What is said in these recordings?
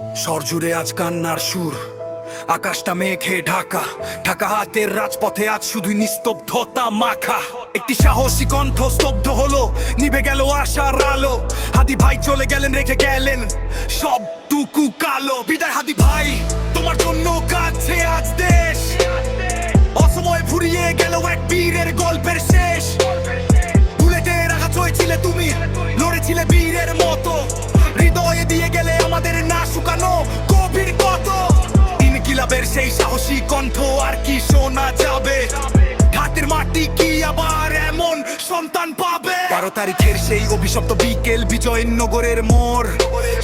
সরজুড়ে আজ কান্নার সুর। আকাশটা মেঘে ঢাকা। ঢাকা হাতের রাজপথে আজ শুধু নিস্তব্ধতা মাখা। একটি সাহসী কণ্ঠ স্তব্ধ হলো, নিভে গেল আশার আলো। হাদি ভাই চলে গেলেন, রেখে গেলেন সব টুকু কালো। বিদায় হাদি ভাই, তোমার জন্য কাছে আজ দেশ। অসময়ে ফুরিয়ে গেল এক বীরের গল্পের শেষ। বুলেটের আঘাত হয়েছিলে তুমি লড়েছিলে বীরের মতো। সেই সাহসী কণ্ঠ আর কি শোনা যাবে? ঘাটের মাটি কি আবার এমন সন্তান পাবে? বারো তারিখের সেই অভিশপ্ত বিকেল বিজয় নগরের মোড়।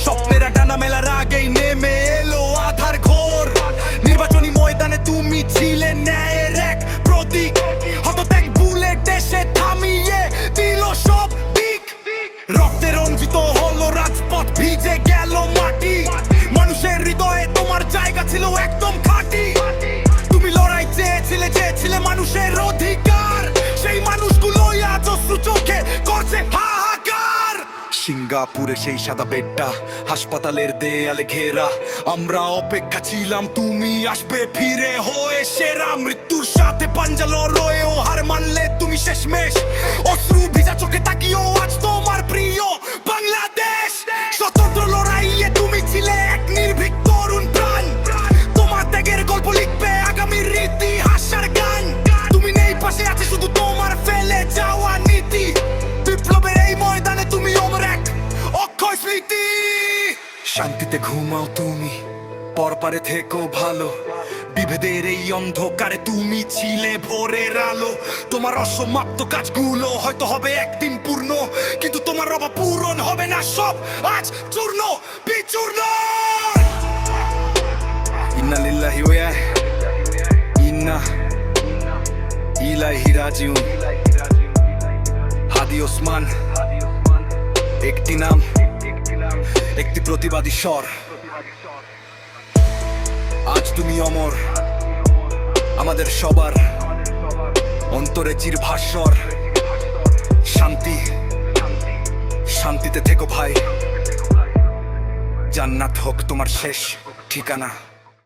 স্বপ্নেরা ডানা মেলার আগেই নেমে এলো। ছিল একদম খাঁটি। তুমি লড়াই চেয়েছিলে চেয়েছিলে মানুষের অধিকার। সেই মানুষগুলোই আজ অশ্রু চোখে করছে সিঙ্গাপুরে সেই সাদা বেডটা, হাসপাতালের দেয়ালে ঘেরা। আমরা অপেক্ষা ছিলাম, তুমি আসবে ফিরে হয়ে সেরা। মৃত্যুর সাথে শান্তিতে ঘুমাও তুমি। পরপারে থেকো ভালো। বিভেদের এই অন্ধকারে তুমি ছিলে ভোরের আলো। তোমার অসমাপ্ত কাজগুলো হয়তো হবে একদিন পূর্ণ, কিন্তু তোমার অভাব পূরণ হবে না, সব আজ চূর্ণ, বিচূর্ণ। ইন্না লিল্লাহি ওয়া ইন্না ইলাইহি রাজিউন। হাদি ওসমান, একটি নাম। একটি প্রতিবাদী স্বর। আজ তুমি অমর। আমাদের সবার অন্তরে চির ভাস্বর শান্তি। শান্তিতে থেকো ভাই। জান্নাত হোক তোমার শেষ ঠিকানা।